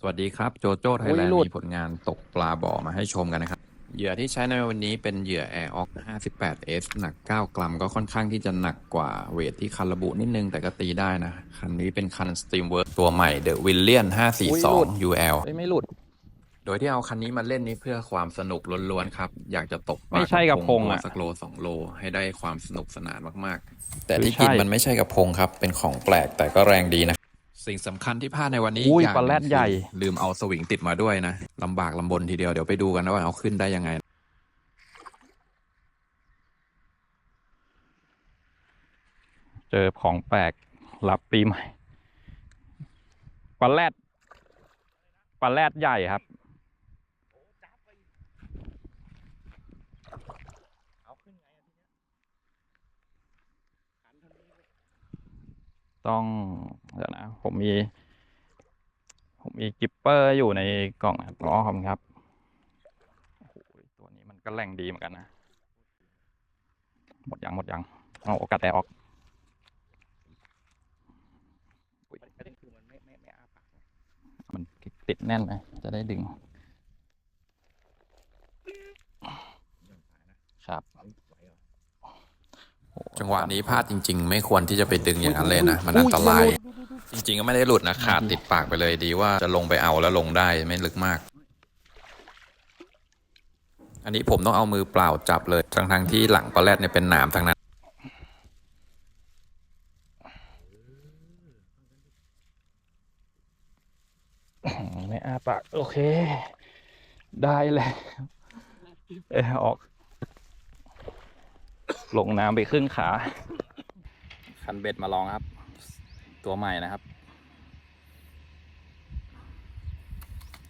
สวัสดีครับโจโจ้ไทยแลนอุ๊ยหลุด์ดมีผลงานตกปลาบ่อมาให้ชมกันนะครับ เหยื่อที่ใช้ในวันนี้เป็นเหยื่อ Air Ox 58S หนัก 9 กรัมก็ค่อนข้างที่จะหนักกว่าเวทที่คันระบุนิดนึงแต่ก็ตีได้นะ คันนี้เป็นคัน Steamwork ตัวใหม่ The William 542 UL เอ้ยไม่หลุด โดยที่เอาคันนี้มาเล่นนี้เพื่อความสนุกล้วนๆครับ อยากจะตกปลาไม่ใช่กระพงอะสักโลสองโล ให้ได้ความสนุกสนานมากๆ แต่ที่ไม่ใช่กินมันไม่ใช่กระพงครับเป็นของแปลกแต่ก็แรงดีนะ สิ่งสำคัญที่พลาดในวันนี้อุ้ยอย่างปลาแรดนึ่งใหญ่คือลืมเอาสวิงติดมาด้วยนะลำบากลำบนทีเดียวเดี๋ยวไปดูกันนะว่าเอาขึ้นได้ยังไงเจอของแปลกรับปีใหม่ปลาแรดปลาแรดใหญ่ครับ ต้องเดี๋ยวนะ ผมมี ผมมีกิปเปอร์อยู่ในกล่องครับอ๋อขอบครับโอ้โหตัวนี้มันก็แรงดีเหมือนกันนะ หมดยังหมดยังเอาโอกาสแต่ออกมันติดแน่นไหมจะได้ดึง ครับ จังหวะนี้พลาดจริง ๆ ไม่ควรที่จะไปดึงอย่างนั้นเลยนะ มันอันตราย จริงๆก็ไม่ได้หลุดนะขาดติดปากไปเลยดีว่าจะลงไปเอาแล้วลงได้ไม่ลึกมาก อันนี้ผมต้องเอามือเปล่าจับเลยทั้งทงๆที่หลังปลาแรดเนี่ยเป็นหนามทั้งนั้น ไม่อ้าปาก โอเค ได้เลยเออออก ลงน้ำไปครึ่งขา คันเบ็ดมาลองครับ ตัวใหม่นะครับ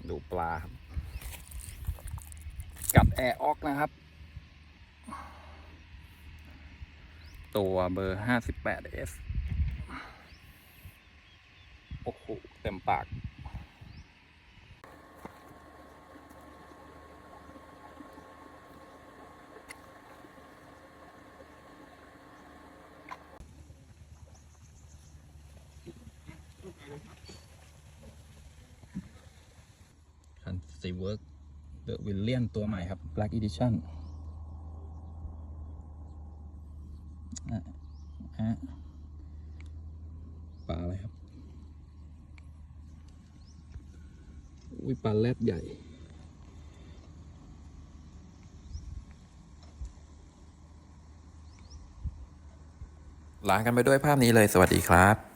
ดูปลาครับ กับแอร์ออกนะครับ ตัวเบอร์ห้าสิบแปดเอสโอ้โห เต็มปาก ซีเวิร์กเดอะวิลเลียนตัวใหม่ครับ Black Edition อะอะปลาอะไรครับ อุ้ยปลาแรดใหญ่ลากันไปด้วยภาพนี้เลยสวัสดีครับ